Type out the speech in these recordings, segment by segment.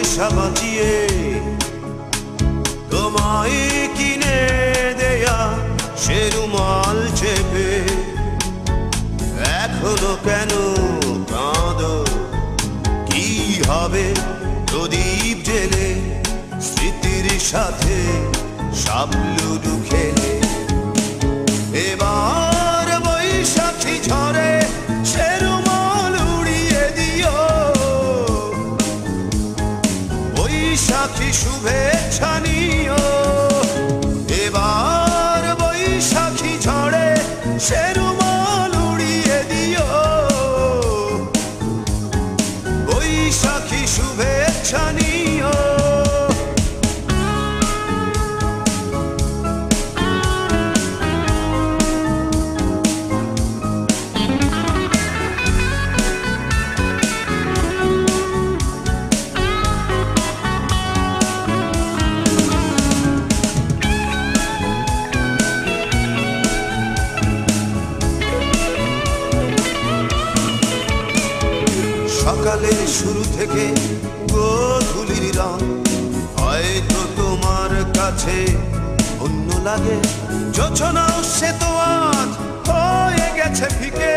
পয়সা বাঁচিয়ে তোমায় কিনে দেয়া সে রুমাল চেপে এখনও কেন কাঁদো? কি হবে প্রদীপ জেলে স্মৃতির সাথে সাবলুডু খেলে? শুভেচ্ছা নিও। সকালের শুরু থেকে গোধূলির রং। হয়তো তোমার কাছে অন্য লাগে। যোচনাও সে তো আজ হয়ে গেছে ফিকে।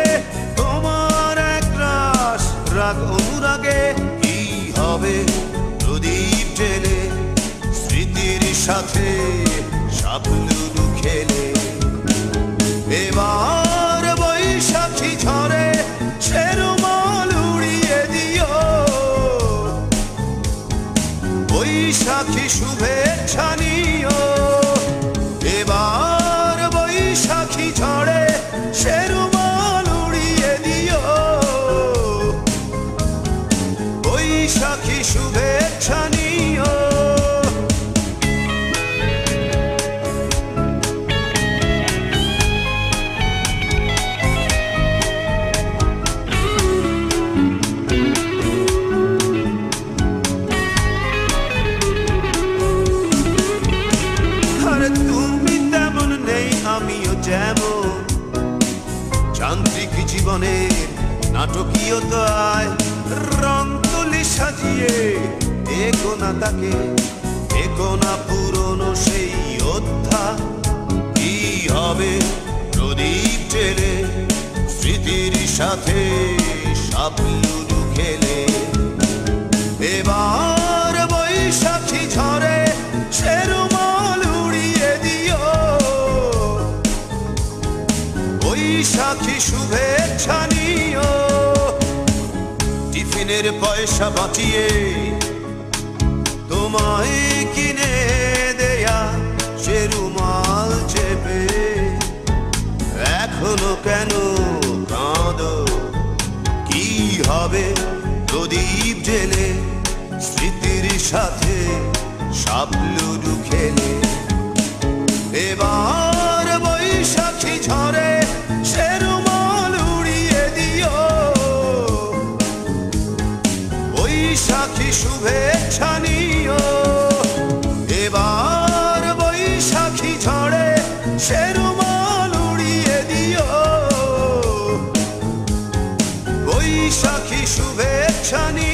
তোমার এক রাস রাগ অনুরাগে কি হবে? প্রদীপ জেলে স্মৃতির সাথে সাবলুডু বৈশাখী শুভেচ্ছা যেমন যান্ত্রিক জীবনের নাটকীয়তায় রং তুলি সাজিয়ে দেখো না তাকে দেখো না পুরনো সেই অধ্যা। কি হবে প্রদীপ জেলে স্মৃতির সাথে সাবলুডু খেলে? শুভেচ্ছা নিও। টিফিনের পয়সা বাঁচিয়ে তোমায় কিনে দেয়া সে রুমাল চেপে। এখনও কেন কাঁদো? কি হবে প্রদীপ জেলে স্মৃতির সাথে সাবলুডু খেলে? এবার বৈশাখী শুভেচ্ছা নিও। এবার বৈশাখী ঝড়ে সেরুমাল উড়িয়ে দিও। বৈশাখী শুভেচ্ছা নিও।